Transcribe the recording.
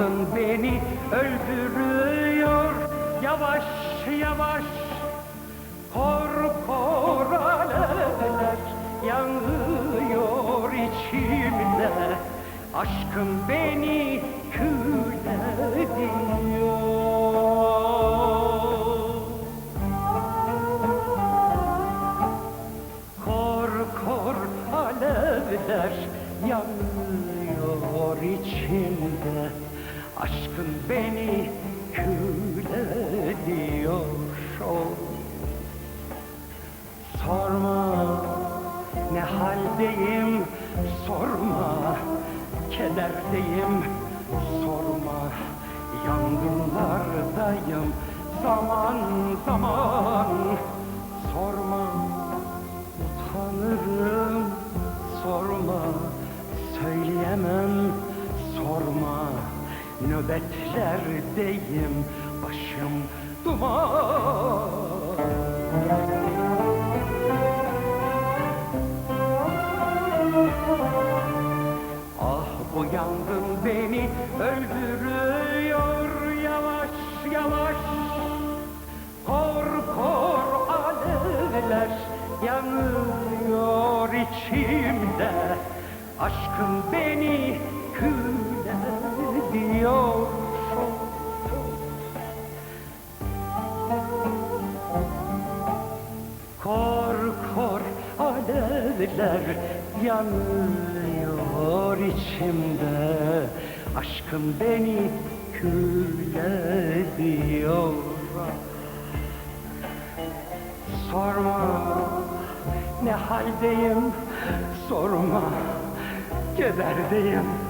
yangın beni öldürüyor. Yavaş yavaş. Kor kor alevler yanıyor içimde. Aşkın beni kül ediyor Kor kor alevler yanıyor içimde Aşkın beni kül ediyor. Sorma ne haldeyim? Sorma Kederdeyim. Sorma Yangınlardayım. Zaman zaman Nöbetlerdeyim başım duman. Ah bu yangın beni öldürüyor. Yavaş yavaş. Kor kor alevler yanıyor içimde. Aşkın beni kül ediyor Kor kor alevler yanıyor içimde. Aşkın beni kül ediyor Sorma ne haldeyim? Sorma Kederdeyim